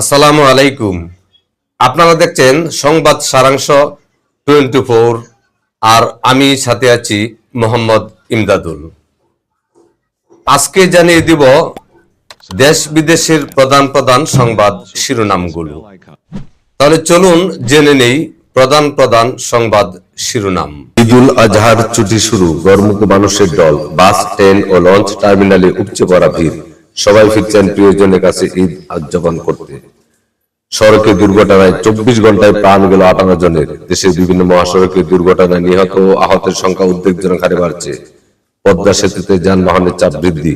আসসালামু আলাইকুম। আপনারা দেখছেন সংবাদ সারাংশ টোয়েন্টি ফোর, আর আমি সাথে আছি মোহাম্মদ ইমদাদুল। আজকে জানিয়ে দিব দেশ বিদেশের প্রধান প্রধান সংবাদ শিরোনামগুলো। তাহলে চলুন জেনে নেই প্রধান প্রধান সংবাদ শিরোনাম। ঈদুল আজহার ছুটি শুরু গরমুখ মানুষের দল, বাস, ট্রেন ও লঞ্চ টার্মিনালে উপচে পড়া ভিড়। সবাই ফিরছেন প্রিয়জনের কাছে ঈদ উদযাপন করতে। সড়কে দুর্ঘটনায় চব্বিশ ঘন্টায় প্রাণ গেল আটান্ন জনের। দেশের বিভিন্ন মহাসড়কে দুর্ঘটনায় নিহত ও আহতের সংখ্যা উদ্বেগজনক হারে বাড়ছে। পদ্মা সেতুতে যানবাহনের চাপ বৃদ্ধি।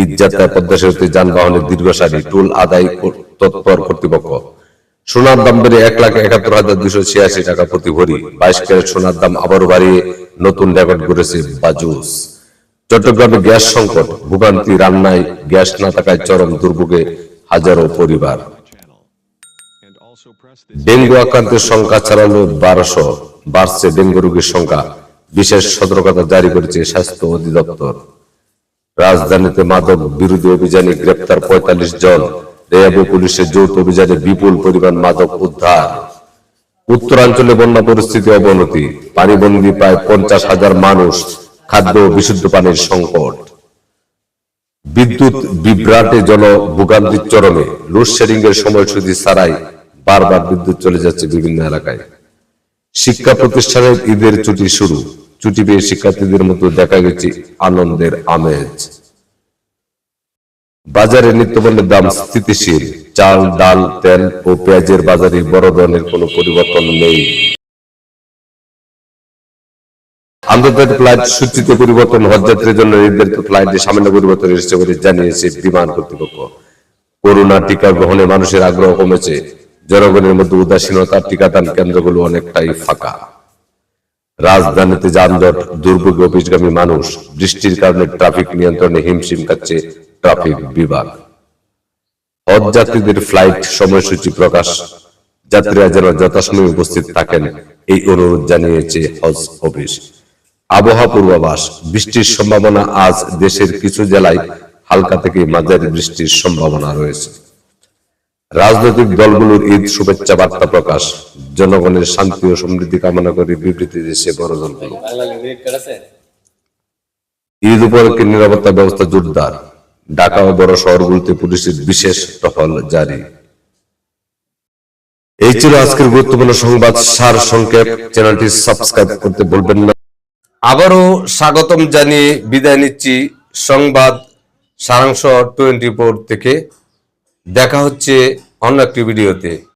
ঈদ যাত্রায় পদ্মা সেতুতে যানবাহনের দীর্ঘ সারি টোল আদায় তৎপর কর্তৃপক্ষ। সোনার দাম বেড়ে এক লাখ একাত্তর হাজার দুশো ছিয়াশি টাকা প্রতি ভরি। বাইশ ক্যারেট সোনার দাম আবারও বাড়িয়ে নতুন রেকর্ড গড়েছে বাজুস। চট্টগ্রামে গ্যাস সংকট, ভোগান্তি রান্নায় গ্যাস না থাকায় চরম দুর্ভোগে হাজারো পরিবার। ডেঙ্গু আক্রান্তের সংখ্যা ছাড়ালো বারোশো, বাড়ছে ডেঙ্গু রোগীর সংখ্যা, বিশেষ সতর্কতা জারি করেছে স্বাস্থ্য অধিদপ্তর। রাজধানীতে মাদক বিরোধী অভিযানে গ্রেপ্তার পঁয়তাল্লিশ জন, র্যাব পুলিশের যৌথ অভিযানে বিপুল পরিমাণ মাদক উদ্ধার। উত্তরাঞ্চলে বন্যা পরিস্থিতি অবনতি, পানিবন্দী প্রায় পঞ্চাশ হাজার মানুষ খাদ্য বিশুদ্ধ পানির সংকট। বিদ্যুৎ বিভ্রাটে জন ভোগান্তির চরমে লোডশেডিং এর সময়সূচি ছাড়াই বারবার বিদ্যুৎ চলে যাচ্ছে বিভিন্ন এলাকায়। শিক্ষা প্রতিষ্ঠানের ঈদের ছুটি শুরু। ছুটি পেয়ে শিক্ষার্থীদের মধ্যে দেখা গেছে আনন্দের আমেজ। বাজারে নিত্যপণ্যের দাম স্থিতিশীল। চাল ডাল তেল ও পেঁয়াজের বাজারে বড় ধরনের কোনো পরিবর্তন নেই। আন্তর্জাতিক ফ্লাইট সূচিতে পরিবর্তন হজযাত্রীর জন্য নির্ধারিত ফ্লাইটে সামান্য পরিবর্তন এসেছে বলে জানিয়েছে বিমান কর্তৃপক্ষ। করোনা টিকা গ্রহণে মানুষের আগ্রহ কমেছে। জনগণের মধ্যে উদাসীনতা টিকাদান কেন্দ্রগুলো অনেকটাই ফাঁকা। রাজধানীতে যানজট, দুর্ভোগ অফিসগামী মানুষ, বৃষ্টির কারণে ট্রাফিক নিয়ন্ত্রণে হিমশিম খাচ্ছে ট্রাফিক বিভাগ। হজ যাত্রীদের ফ্লাইট সময়সূচি প্রকাশ। যাত্রীরা যেন যথাসময়ে উপস্থিত থাকেন, এই অনুরোধ জানিয়েছে হজ অফিস। আবহাওয়া পূর্বাভাস, বৃষ্টির সম্ভাবনা আজ দেশের কিছু জেলায় হালকা থেকে মাঝারি বৃষ্টির সম্ভাবনা রয়েছে। রাজনৈতিক দলগুলোর ঈদ শুভেচ্ছা বার্তা প্রকাশ, জনগণের শান্তি ও সমৃদ্ধি কামনা করে বিবৃতি দিয়েছে বড় দলগুলো। ঈদ উপলক্ষে নিরাপত্তা ব্যবস্থা জোরদার, ঢাকা ও বড় শহরগুলোতে পুলিশের বিশেষ টহল জারি। এই ছিল আজকের গুরুত্বপূর্ণ সংবাদ। সার সংক্ষেপ, চ্যানেলটি সাবস্ক্রাইব করতে বলবেন না। আবারও স্বাগতম জানিয়ে বিদায় নিচ্ছি সংবাদ সারাংশ টোয়েন্টি ফোর থেকে। দেখা হচ্ছে অন্য একটি ভিডিওতে।